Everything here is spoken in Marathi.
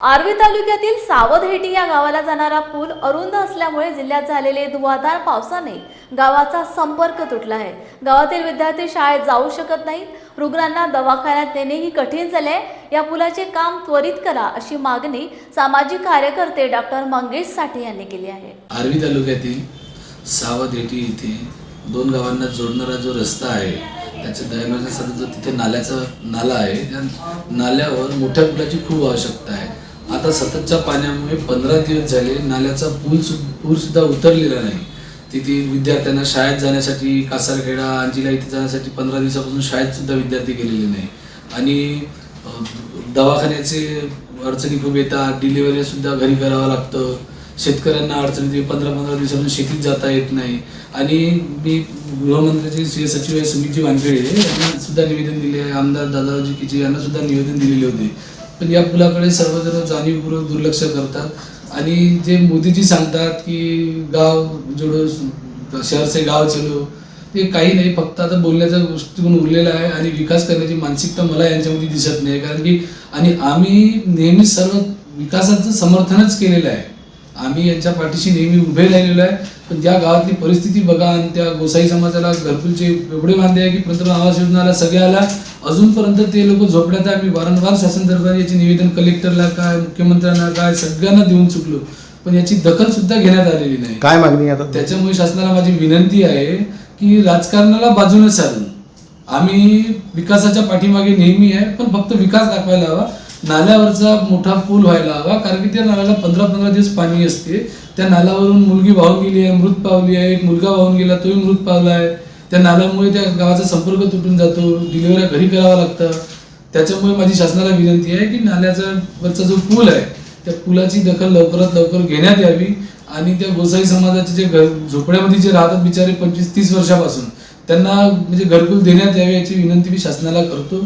आर्वी तालुक्यातील सावधहेटी या गावाला जाणारा पूल अरुंद असल्यामुळे जिल्ह्यात झालेले धुवाधार पावसाने गावाचा संपर्क तुटला आहे. गावातील विद्यार्थी शाळेत जाऊ शकत नाहीत. रुग्णांना दवाखान्यात नेणेही कठीण झाले या पुलाचे काम त्वरित करा अशी मागणी सामाजिक कार्यकर्ते डॉक्टर मंगेश साठे यांनी केली आहे. आर्वी तालुक्यातील सावधेटी येथे दोन गावांना जोडणारा जो रस्ता आहे त्याच्या दरम्यान जो तिथे नाल्याचा नाला आहे त्या नाल्यावर मोठ्या पुलाची खूप आवश्यकता आहे. आता सततच्या पाण्यामुळे पंधरा दिवस झाले नाल्याचा पूल सु पूल सुद्धा उतरलेला नाही. तिथे विद्यार्थ्यांना शाळेत जाण्यासाठी कासारखेडा अंजिला इथे जाण्यासाठी पंधरा दिवसापासून शाळेत सुद्धा विद्यार्थी गेलेले नाही. आणि दवाखान्याचे अडचणी खूप येतात डिलिव्हरी सुद्धा घरी करावं लागतं. शेतकऱ्यांना अडचणी पंधरा पंधरा दिवसापासून शेतीत जाता येत नाही. आणि मी गृहमंत्र्याचे श्री सचिव आहे सुमितजी वानखेडे यांना सुद्धा निवेदन दिले आहे. आमदार दादाजी किचे यांना सुद्धा निवेदन दिलेले होते. पण या पुलाकडे सर्वजण जाणीवपूर्वक दुर्लक्ष करतात. आणि जे मोदीजी सांगतात की गाव जोडो शहर से गाव चलो ते काही नाही फक्त आता बोलण्याचा दृष्टिकोन उरलेला आहे आणि विकास करण्याची मानसिकता मला यांच्यामध्ये दिसत नाही. कारण की आणि आम्ही नेहमी सर्व विकासाचं समर्थनच केलेलं आहे. आम्ही यांच्या पाठीशी नेहमी उभे राहिलेलो आहे. पण ज्या गावातली परिस्थिती बघा आणि त्या गोसाई समाजाला घरकुलचे एवढे वांदे आहे की पंतप्रधान आवास योजनाला सगळ्याला अजूनपर्यंत ते लोक झोपड्यात आहे. आम्ही वारंवार शासन दरबार याचे निवेदन कलेक्टरला काय मुख्यमंत्र्यांना काय सगळ्यांना देऊन चुकलो. पण याची दखल सुद्धा घेण्यात आलेली नाही. काय मागणी आता त्याच्यामुळे शासनाला माझी विनंती आहे की राजकारणाला बाजूने साधून आम्ही विकासाच्या पाठीमागे नेहमी आहे पण फक्त विकास दाखवायला हवा. नाल्यावरचा मोठा पूल व्हायला हवा कारण की त्या नाल्याला पंधरा पंधरा दिवस पाणी असते. त्या नाल्यावरून मुलगी वाहून गेली आहे मृत पावली आहे एक मुलगा वाहून गेला तोही मृत पावला आहे. त्या नाल्यामुळे त्या गावाचा संपर्क तुटून जातो डिलिव्हऱ्या घरी करावं लागतं त्याच्यामुळे माझी शासनाला विनंती आहे की नाल्याचा वरचा जो पूल आहे त्या पुलाची दखल लवकरात लवकर घेण्यात यावी आणि त्या गोसाई समाजाचे जे घर झोपड्यामध्ये जे राहतात बिचारे पंचवीस तीस वर्षापासून त्यांना म्हणजे घरकुल देण्यात यावे याची विनंती मी शासनाला करतो.